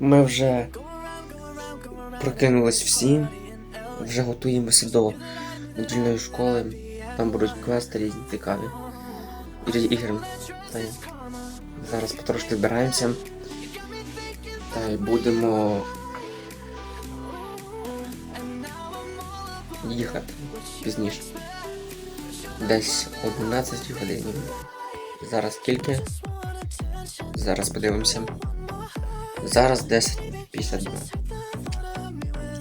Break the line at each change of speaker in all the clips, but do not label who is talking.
Ми вже прокинулись всі, вже готуємося до недільної школи. Там будуть квести різні цікаві. Ігри. Та й зараз потрошки збираємося. Та й будемо їхати пізніше. Десь о 11 годині. Зараз скільки? Зараз подивимося. Зараз 10.52.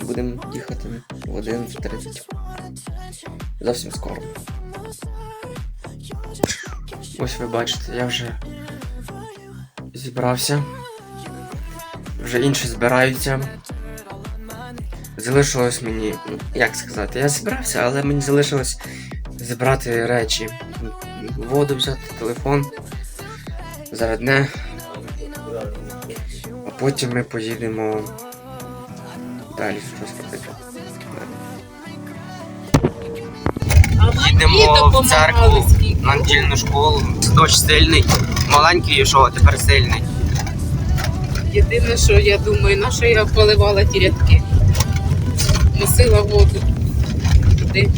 Будемо їхати в 11.30. Зовсім скоро. Ось ви бачите, я вже зібрався. Вже інші збираються. Залишилось мені, ну, як сказати, я зібрався, але мені залишилось зібрати речі. Воду взяти, телефон. Зарядне. Потім ми поїдемо далі щось робити. Їдемо в церкву на недільну школу. Дощ сильний. Маленький йшов, а тепер сильний.
Єдине, що я думаю, на що я поливала ті рядки. Носила воду туди.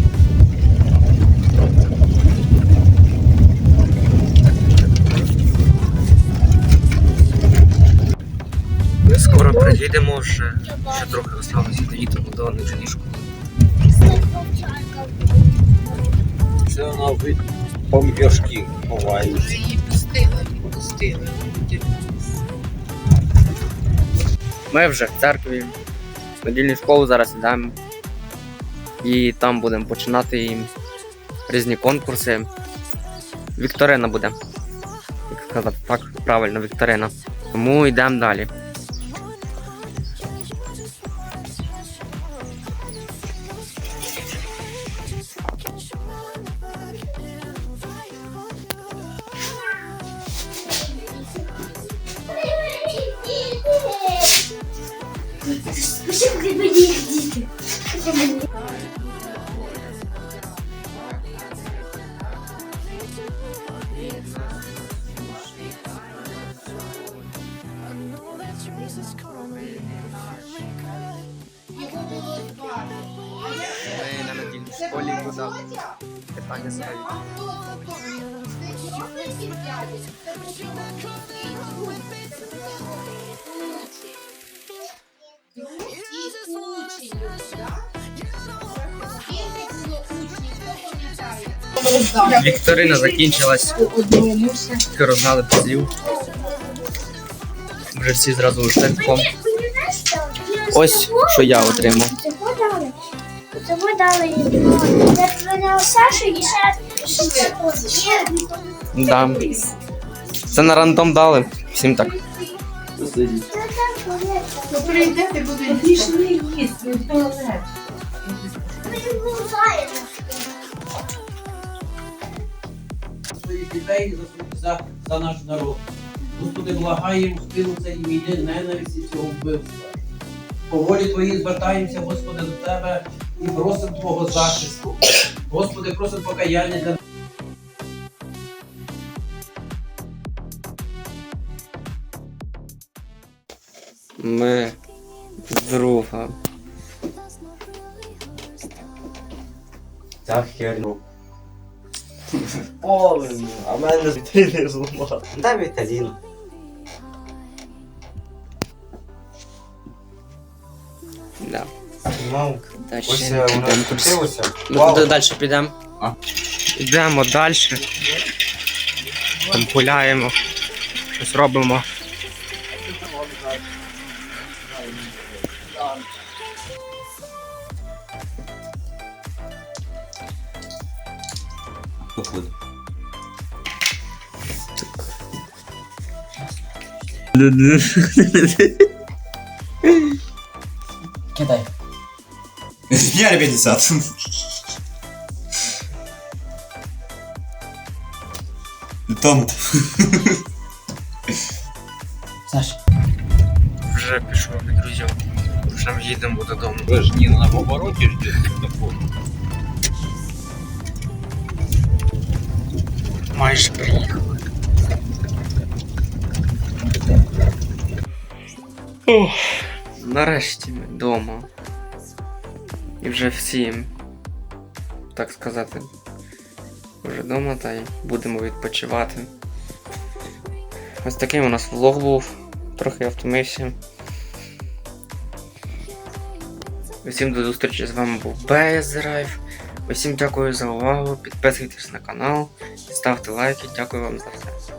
Скоро приїдемо вже. Ще трохи осталося доїдемо до школи.
Це вона в пом'яшки ховається.
Вже її пустила, і.
Ми вже в церкві. В недільну школу зараз йдемо. І там будемо починати їм різні конкурси. Вікторина буде. Як сказати так, правильно, вікторина. Тому йдемо далі.
Пиши, где были их дети.
Ми на недільній школі буде питання. Вікторина закінчилась. Тільки роздали позів. Вже всі зразу ушли. Ось що я отримав.
Цього дали. Відправляла Сашу і ще.
Да. Це на рандом дали. Всім так.
То прийдете, буде пішли їсти
своїх дітей за, за, за наш народ. Господи, благаємо спину цієї війни, ненависті цього вбивства. По волі Твоїй звертаємося, Господи, до Тебе і просимо Твого захисту. Господи, просимо покаяння для
Ми друга.
Та херню. Повинно, а в мене вітрини зламав. Дай віталін.
Да.
Мав. Ось
підемо
е,
кудись.
скрутилося.
Ми
Вау.
куди далі підемо?
А.
Йдемо далі. Там гуляємо, щось робимо.
Походу.
Кидай.
Я 50. Том.
Саш.
Вже пішов від друзів. Вже ми їдемо додому.
Ви ж не на повороті ждете
Майже приїхали. Ох, нарешті ми вдома. І вже всі, так сказати, вже вдома та й будемо відпочивати. Ось такий у нас влог був. Трохи я втомився. Усім до зустрічі з вами був Безрайф. Усім дякую за увагу. Підписуйтесь на канал, ставте лайки. Дякую вам за все.